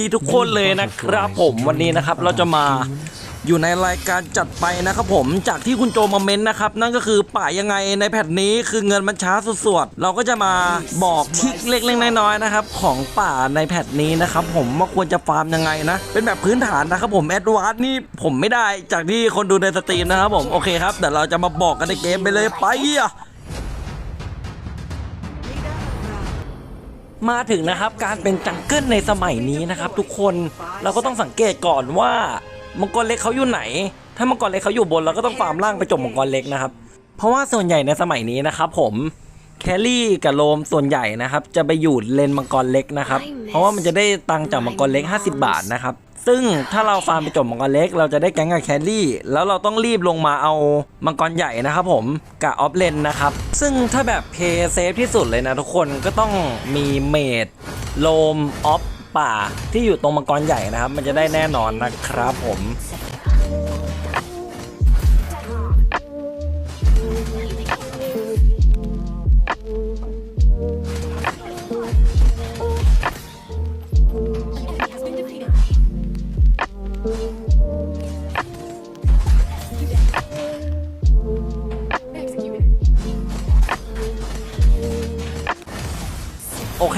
ดีทุกคนเลยนะครับ ผมวันนี้นะครับเราจะมาอยู่ในรายการจัดไปนะครับผมจากที่คุณโจมาเม้นต์นะครับ นั่นก็คือป่ายังไงในแพทนี้คือเงินมันช้าสุดๆเราก็จะมาบอกทริกเล็กๆน้อยๆนะครับ ของป่าในแพทนี้นะครับ ผมว่าควรจะฟาร์มยังไงนะ เป็นแบบพื้นฐานนะครับผมแอดวานซ์นี่ผมไม่ได้จากที่คนดูในสตรีมนะครับผมโอเคครับเดี๋ยวเราจะมาบอกกันในเกมไปเลยไปอะ มาถึงนะครับการเป็นจังเกิลในสมัยนี้นะครับทุกคนเราก็ต้องสังเกตก่อนว่ามังกรเล็กเขาอยู่ไหน ถ้ามังกรเล็กเขาอยู่บนเราก็ต้องฟาร์มล่างไปจบมังกรเล็กนะครับเพราะว่าส่วนใหญ่ในสมัยนี้นะครับผมแครี่กับโลมส่วนใหญ่นะครับจะไปอยู่เลนมังกรเล็กนะครับเพราะว่ามันจะได้ตังจากมังกรเล็ก 50 บาทนะครับ ซึ่งถ้าเราฟาร์มไปจบมังกรเล็ก เราจะได้แก๊งกับแครี่แล้วเราต้องรีบลงมาเอามังกรใหญ่นะครับผมกับออฟเลนนะครับ ซึ่งถ้าแบบเพย์เซฟที่สุดเลยนะทุกคนก็ต้องมีเมดโลมออฟป่าที่อยู่ตรงมังกรใหญ่นะครับ มันจะได้แน่นอนนะครับผม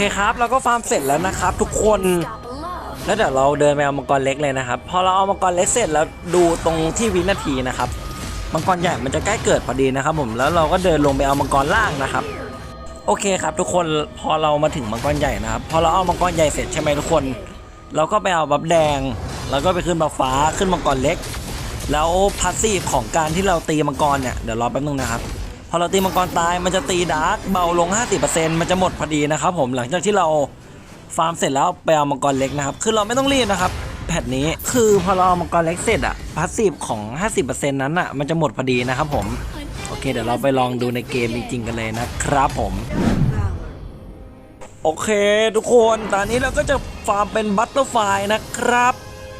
เคครับเราก็ฟาร์มเสร็จแล้วนะครับ ทุกคนแล้วเดี๋ยวเราเดินไปเอามังกรเล็กเลยนะครับพอเราเอามังกรเล็กเสร็จแล้วดูตรงที่วินาทีนะครับมังกรใหญ่มันจะใกล้เกิดพอดีนะครับ ผมแล้วเราก็เดินลงไปเอามังกรล่างนะครับ โอเคครับ ทุกคนพอเรามาถึงมังกรใหญ่นะครับพอเราเอามังกรใหญ่เสร็จใช่ไหมทุกคน เราก็ไปเอาบัฟแดง แล้วก็ไปขึ้นบัฟฟ้าขึ้นมังกรเล็ก แล้วพาสซีฟของการที่เราตีมังกรเนี่ยเดี๋ยวรอแป๊บนึงนะครับ พอเราตีมังกรตายมันจะตีดาร์กเบาลง 50%มันจะหมดพอดีนะครับผมหลังจากที่เราฟาร์มเสร็จแล้วไปเอามังกรเล็กนะครับ คือเราไม่ต้องรีบนะครับแพทนี้คือพอเราเอามังกรเล็กเสร็จอะพาสซีฟของ 50%นั้นอะมันจะหมดพอดีนะครับผมโอเคเดี๋ยวเราไปลองดูในเกมจริงๆกันเลยนะครับผมโอเค ทุกคนตอนนี้เราก็จะฟาร์มเป็นบัตเตอร์ไฟนะครับ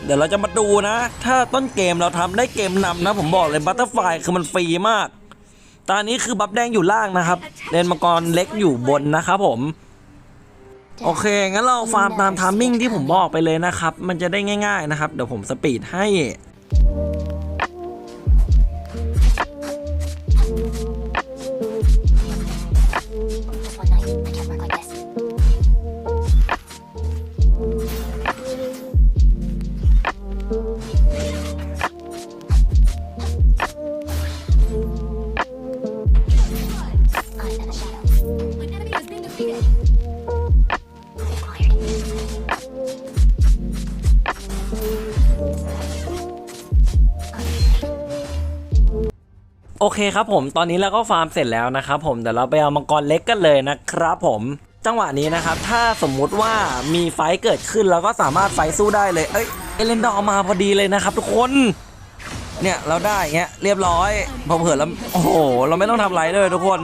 เดี๋ยวเราจะมาดูนะ ถ้าต้นเกมเราทำได้เกมนำนะ ผมบอกเลยบัตเตอร์ไฟคือมันฟรีมาก ตอนนี้คือบัฟแดงอยู่ล่างนะครับเลนมังกรเล็กอยู่บนนะครับผม โอเค งั้นเราฟาร์มตามทามมิ่งที่ผมบอกไปเลยนะครับ มันจะได้ง่าย ๆนะครับ เดี๋ยวผมสปีดให้ โอเคครับผมตอนนี้เราก็ฟาร์มเสร็จแล้วนะครับผมเดี๋ยวเราไปเอามังกรเล็กกันเลยนะครับผมจังหวะนี้นะครับ ถ้าสมมุติว่ามีไฟเกิดขึ้นเราก็สามารถไฟสู้ได้เลย เอ้ยเอเลนดอร์มาพอดีเลยนะครับ ทุกคน เนี่ยเราได้เงี้ยเรียบร้อยพอเผื่อแล้วโอ้โห เราไม่ต้องทำอะไรเลยทุกคน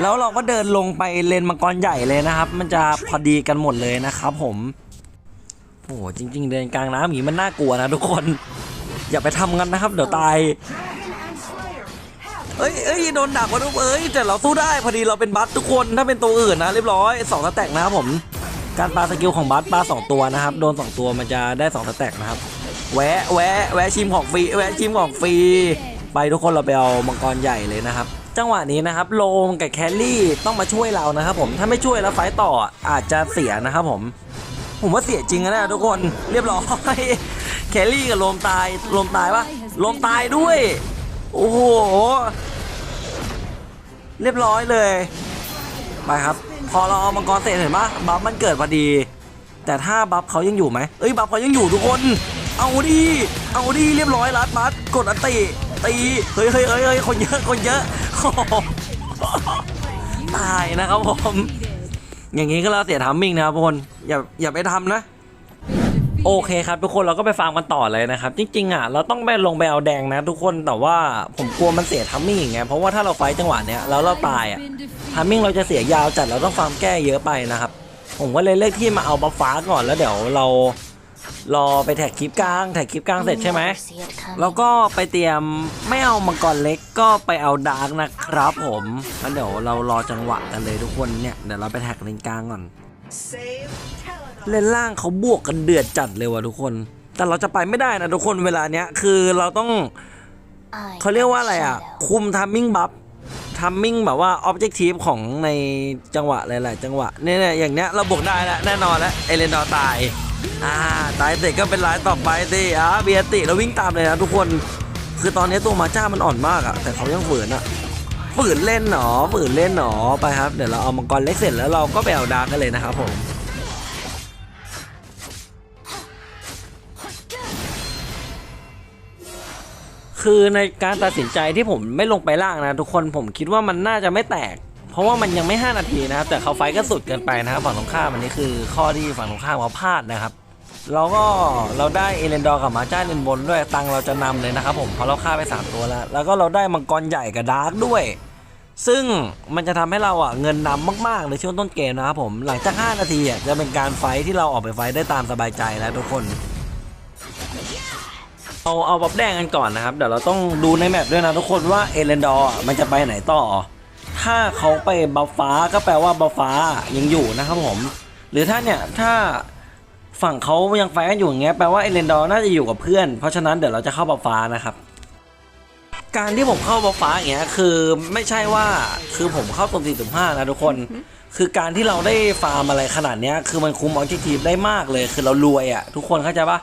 แล้วเราก็เดินลงไปเลนมังกรใหญ่เลยนะครับ มันจะพอดีกันหมดเลยนะครับ ผมโอ้โหจริง ๆ เดินกลางน้ำอย่างนี้มันน่ากลัวนะทุกคน อย่าไปทำกันนะครับ เดี๋ยวตาย เอ้ยเอ้ยโดนดักวะทุกเอ้ยแต่เราสู้ได้พอดีเราเป็นบัสทุกคนถ้าเป็นตัวอื่นนะเรียบร้อยสองสแต็กนะครับผมการปาสกิลของบัสปาสองตัวนะครับโดนสองตัวมันจะได้สองสแต็กนะครับแวะแวะแวะชิมของฟรีแวะชิมของฟรีไปทุกคนเราไปเอามังกรใหญ่เลยนะครับจังหวะนี้นะครับโลมกับแคลรี่ต้องมาช่วยเรานะครับผมถ้าไม่ช่วยแล้วไฟต์ต่ออาจจะเสียนะครับผม ผมว่าเสียจริงนะทุกคนเรียบร้อยแคลรี่กับโลมตายโลมตายปะโลมตายด้วย โอ้โห เรียบร้อยเลย ไปครับ พอเราเอามังกรเสร็จเห็นปะบัฟมันเกิดพอดี แต่ถ้าบัฟเขายังอยู่ไหมเอ้ยบัฟเขายังอยู่ทุกคน เอาดิ เอาดิเรียบร้อยลัดบัสกดอันติตีเฮ้ยเฮ้ยเฮ้ยเฮ้ยคนเยอะคนเยอะตายนะครับผม อย่างนี้ก็แล้วเสียทามมิ่งนะครับทุกคนอย่าอย่าไปทำนะ โอเคครับทุกคนเราก็ไปฟาร์มกันต่อเลยนะครับ จริงๆอะเราต้องไปลงไปเอาแดงนะทุกคนแต่ว่าผมกลัวมันเสียทัมมิ่งไงเพราะว่าถ้าเราไฟจังหวะเนี้ยแล้วเราตายอะทัมมิ่งเราจะเสียยาวจัดเราต้องฟาร์มแก้เยอะไปนะครับ ผมก็เลยเลือกที่มาเอาบัฟฟ้าก่อนแล้วเดี๋ยวเรารอไปแท็กคลิปกลางแท็กคลิปกลางเสร็จใช่ไหมแล้วก็ไปเตรียมไม่เอามังกรเล็กก็ไปเอาดาร์กนะครับ ผมแล้วเดี๋ยวเรารอจังหวะกันเลยทุกคนเนี่ยเดี๋ยวเราไปแท็กเลนกลางก่อน Save tell เล่นล่างเขาบวกกันเดือดจัดเลยว่ะทุกคน แต่เราจะไปไม่ได้นะทุกคนเวลาเนี้ยคือเราต้อง I เขาเรียกว่าอะไรอะ shadow. คุมทัมมิ่งบัฟทัมมิ่งแบบว่าออบเจกตีฟของในจังหวะหลาย ๆ จังหวะเนี่ยๆอย่างเนี้ยเราบวกได้แล้วแน่นอนแล้วเอเลนดอร์ตายอ่าตายเสร็จก็เป็นรายต่อไปสิอ่าเบียติเราวิ่งตามเลยนะทุกคนคือตอนนี้ตัวมาจ้ามันอ่อนมากอะแต่เขายังฝืนอะฝืนเล่นหนอฝืนเล่นหนอไปครับ เดี๋ยวเราเอามังกรเล็กเสร็จแล้วเราก็ไปเอาดาร์กกันเลยนะครับผม คือในการตัดสินใจที่ผมไม่ลงไปล่างนะทุกคนผมคิดว่ามันน่าจะไม่แตก เพราะว่ามันยังไม่ 5 นาทีนะครับแต่เขาไฟก็สุดเกินไปนะครับฝั่งตรงข้ามอันนี้คือข้อที่ฝั่งตรงข้ามเขาพลาดนะครับเราก็เราได้เอเลนดอร์กับมาจ้าเลนบนด้วยตังเราจะนำเลยนะครับผมเพราะเราฆ่าไป 3 ตัวแล้ว แล้วก็เราได้มังกรใหญ่กับดาร์กด้วย ซึ่งมันจะทำให้เราอะเงินนำมากๆในช่วงต้นเกมนะครับผมหลังจาก 5 นาทีอะจะเป็นการไฟที่เราออกไปไฟได้ตามสบายใจแล้วทุกคน เอาเอาบับแดงกันก่อนนะครับ เดี๋ยวเราต้องดูในแมปด้วยนะทุกคนว่าเอเลนดอร์มันจะไปไหนต่อ ถ้าเขาไปบัฟฟ้าก็แปลว่าบัฟฟ้ายังอยู่นะครับผม หรือถ้าเนี่ยถ้าฝั่งเขายังไฟกันอยู่อย่างเงี้ยแปลว่าเอเลนดอร์น่าจะอยู่กับเพื่อน เพราะฉะนั้นเดี๋ยวเราจะเข้าบัฟฟ้านะครับ การที่ผมเข้าบัฟฟ้าอย่างเงี้ยคือไม่ใช่ว่าคือผมเข้าตัวสี่ถึงห้านะทุกคน คือการที่เราได้ฟาร์มอะไรขนาดเนี้ยคือมันคุมออเจกตีฟได้มากเลย คือเรารวยอะ่ะทุกคนเข้าใจปะ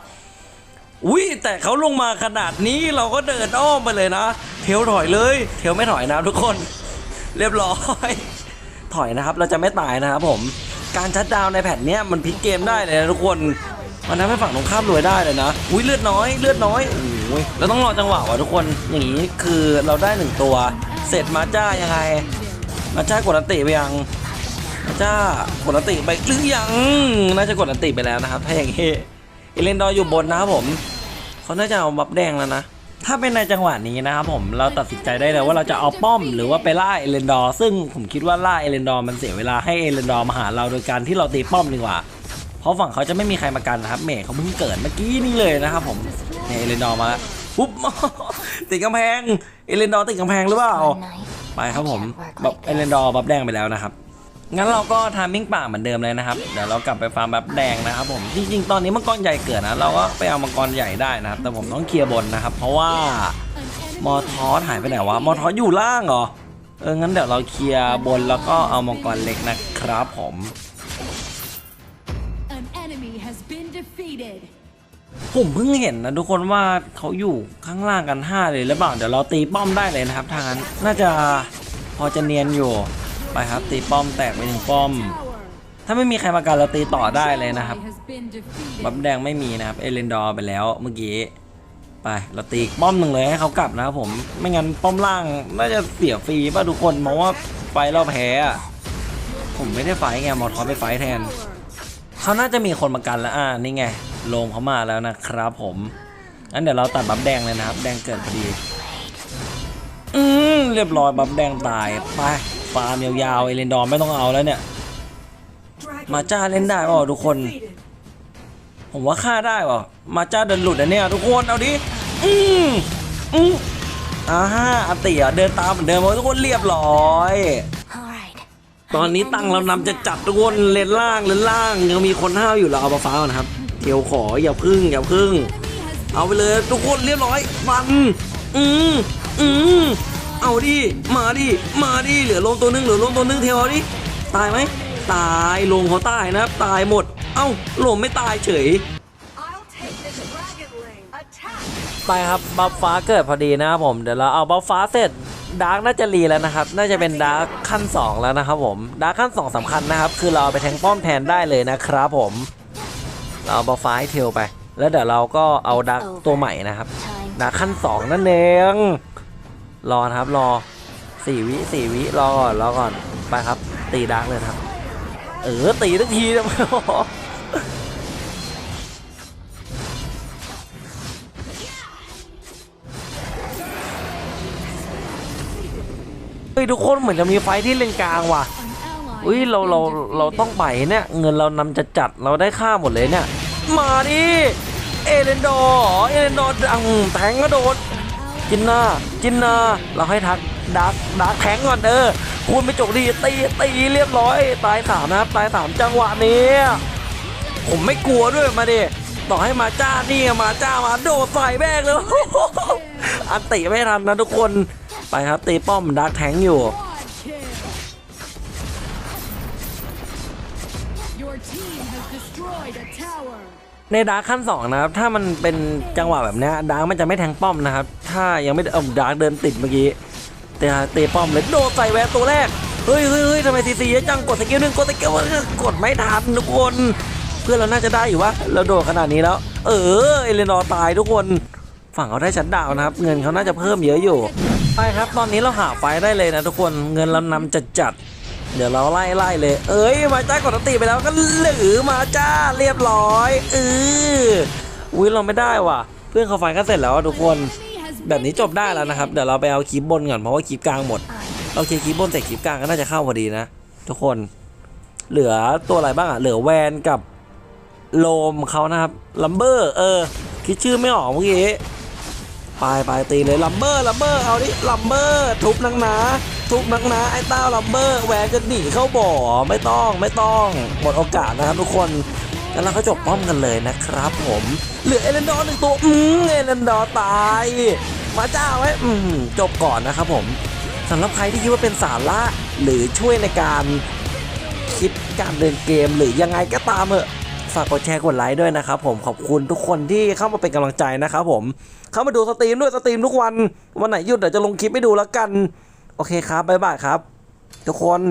อุ้ยแต่เขาลงมาขนาดนี้เราก็เดินอ้อมไปเลยนะ เทลถอยเลย เทลไม่ถอยนะทุกคน เรียบร้อย ถอยนะครับเราจะไม่ตายนะครับผม การชัดดาวในแผ่นนี้มันพลิกเกมได้เลยนะทุกคนมันทำให้ฝั่งตรงข้ามรวยได้เลยนะ อุ้ยเลือดน้อยเลือดน้อยโอ้ยเราต้องรอจังหวะว่ะทุกคน อย่างนี้คือเราได้หนึ่งตัว เสร็จมาจ้ายังไง มาจ้ากดอันติไปยัง มาจ้ากดอันติไปหรือยัง น่าจะกดอันติไปแล้วนะครับ ถ้าอย่างนี้เอเลนดอร์อยู่บนนะครับผม เขาน่าจะเอาบัฟแดงแล้วนะ ถ้าเป็นในจังหวะนี้นะครับผมเราตัดสินใจได้เลยว่าเราจะเอาป้อมหรือว่าไปล่าเอเลนดอร์ซึ่งผมคิดว่าล่าเอเลนดอร์มันเสียเวลาให้เอเลนดอร์มาหาเราโดยการที่เราตีป้อมดีกว่า เพราะฝั่งเขาจะไม่มีใครมากันนะครับเมย์เขาเพิ่งเกิดเมื่อกี้นี่เลยนะครับผมเนี่ยเอเลนดอร์มาปุ๊บติดกำแพงเอเลนดอร์ติดกำแพงหรือเปล่าไปครับผมแบบเอเลนดอร์บับแดงไปแล้วนะครับ งั้นเราก็ทามมิ่งป่าเหมือนเดิมเลยนะครับ เดี๋ยวเรากลับไปฟาร์มบับแดงนะครับผม จริงๆ ตอนนี้มังกรใหญ่เกิดนะ เราก็ไปเอามังกรใหญ่ได้นะครับ แต่ผมต้องเคลียร์บนนะครับ เพราะว่ามอทอสหายไปไหนวะ มอทอสอยู่ล่างเหรอ เออ งั้นเดี๋ยวเราเคลียร์บนแล้วก็เอามังกรเล็กนะครับผม An enemy has been defeated. ผมเพิ่งเห็นนะทุกคนว่าเขาอยู่ข้างล่างกัน 5 เลยหรือเปล่า เดี๋ยวเราตีป้อมได้เลยนะครับทางนั้น น่าจะพอจะเนียนอยู่ ไปครับ ตีป้อมแตกไปหนึ่งป้อม ถ้าไม่มีใครมากันเราตีต่อได้เลยนะครับ บัฟแดงไม่มีนะครับ เอเลนดอร์ไปแล้วเมื่อกี้ไปเราตีป้อมหนึ่งเลยให้เขากลับนะครับผมไม่งั้นป้อมล่างน่าจะเสียฟรีป่ะทุกคนมองว่าไฟเราแพ้ผมไม่ได้ไฟไงมอทอไปไฟแทนเขาน่าจะมีคนมากันแล้วอ่านี่ไงโลมเขามาแล้วนะครับ ผมงั้นเดี๋ยวเราตัดบัฟแดงเลยนะครับ แดงเกิดพอดี อืมเรียบร้อยบัฟแดงตายไป ฟาร์มยาวๆเอเลนดอร์ไม่ต้องเอาแล้วเนี่ย มาจ้าเล่นได้เปล่าทุกคน ผมว่าฆ่าได้ป่ะมาจ้าเดินหลุดอันเนี้ยทุกคนเอาดิอืมอืมอ่าฮะอาเตียเดินตามเหมือนเดิมเลยทุกคนเรียบร้อย Alright. ตอนนี้ตังค์เรานำจะจัดทุกคนเลนล่างเลนล่างยังมีคนห้าวอยู่เราเอามาฟ้าก่อนนะครับเที่ยวขออย่าพึ่งอย่าพึ่ง เอาไปเลยทุกคนเรียบร้อยฟันอืมอืม เอาดิ มาดิ มาดิ เหลือลงตัวนึงเหลือลงตัวนึงเทวเอาดิ ตายไหม ตายลงเขาตายนะครับ ตายหมด เอ้าลงไม่ตายเฉย I'll take this dragon lane. Attack! ไปครับบัฟฟ้าเกิดพอดีนะครับผม เดี๋ยวเราเอาบัฟฟ้าเสร็จดาร์กน่าจะรีแล้วนะครับ น่าจะเป็นดาร์กขั้น 2 แล้วนะครับผม ดาร์กขั้น 2สำคัญนะครับ คือเราเอาไปแทงป้อมแทนได้เลยนะครับผม เราเอาบัฟฟ้าให้เทลไป แล้วเดี๋ยวเราก็เอาดาร์กตัวใหม่นะครับ Time. ดาร์กขั้น 2 นั่นเอง รอนะครับรอ4วิ4วิรอก่อนรอก่อนไปครับ ตีดาร์กเลยครับ เออตีทักทีนะเฮ้ยทุกคนเหมือนจะมีไฟที่เลนกลางว่ะอุ้ยเราเราเราต้องไปเนี่ยเงินเรานำจะจัดเราได้ค่าหมดเลยเนี่ย มาดิเอเลนดอร์เอเลนดอร์ดังแทงก็โดน จินนาจินนาเราให้ทักดักดักแทงก่อนเออคุณไปจกดีตีตีเรียบร้อย ตายสามนะครับตายสามจังหวะนี้ ผมไม่กลัวด้วยมาดิต่อให้มาจ้านี่มาจ้ามาโดดใส่แม่งเลยอันติไม่ทันนะทุกคนไปครับตีป้อมดักแทงอยู่ Quad kill. Your team has destroyed a tower. ในดาร์คขั้นสองนะครับ ถ้ามันเป็นจังหวะแบบเนี้ยดาร์คมันจะไม่แทงป้อมนะครับ ถ้ายังไม่เอาดาร์คเดินติดเมื่อกี้แต่เตะป้อมเลยโดใส่แวนตัวแรกเฮ้ยเฮ้ยเฮ้ยทำไมซีซีเยอะจังกดสกิลหนึ่งกดสกิลกดไม่ทันทุกคนเพื่อนเราน่าจะได้อยู่วะเราโดดขนาดนี้แล้ว เออเอเลนอร์ตายทุกคนฝั่งเขาได้ชัดดาวนะครับ เงินเขาน่าจะเพิ่มเยอะอยู่ไปครับ ตอนนี้เราหาไฟได้เลยนะทุกคนเงินเรานำจัดจัดเดี๋ยวเราไล่ไล่เลย เอ้ยมาจ้ากดติไปแล้วก็หรือมาจ้าเรียบร้อยเอออุ้ยเราไม่ได้ว่ะ เพื่อนเขาไฟก็เสร็จแล้วทุกคน แบบนี้จบได้แล้วนะครับ เดี๋ยวเราไปเอาคลิปบนก่อนเพราะว่าคลิปกลางหมดเราเคลียร์คลิปบนแต่คลิปกลางก็น่าจะเข้าพอดีนะ ทุกคนเหลือตัวอะไรบ้างอะเหลือแวนกับโลมเขานะครับลัมเบอร์เออ คิดชื่อไม่ออกเมื่อกี้ไปไปตีเลยลัมเบอร์ลัมเบอร์เอาดิลัมเบอร์ทุบนักหนาทุบนักหนาไอ้เต้าลัมเบอร์แวนจะหนีเข้าบ่อไม่ต้องไม่ต้องหมดโอกาสนะครับทุกคนแล้วเราก็จบป้อมกันเลยนะครับผม เหลือเอเลนดอร์หนึ่งตัวอืม เอเลนดอตาย มาเจ้าไว้อืมจบก่อนนะครับผมสำหรับใครที่คิดว่าเป็นสาระหรือช่วยในการคิดการเดินเกมหรือยังไงก็ตามเถอะฝากกดแชร์กดไลค์ด้วยนะครับผมขอบคุณทุกคนที่เข้ามาเป็นกำลังใจนะครับผมเข้ามาดูสตรีมด้วยสตรีมทุกวัน วันไหนหยุดเดี๋ยวจะลงคลิปให้ดูแล้วกัน โอเคครับบ๊ายบายครับ ทุกคน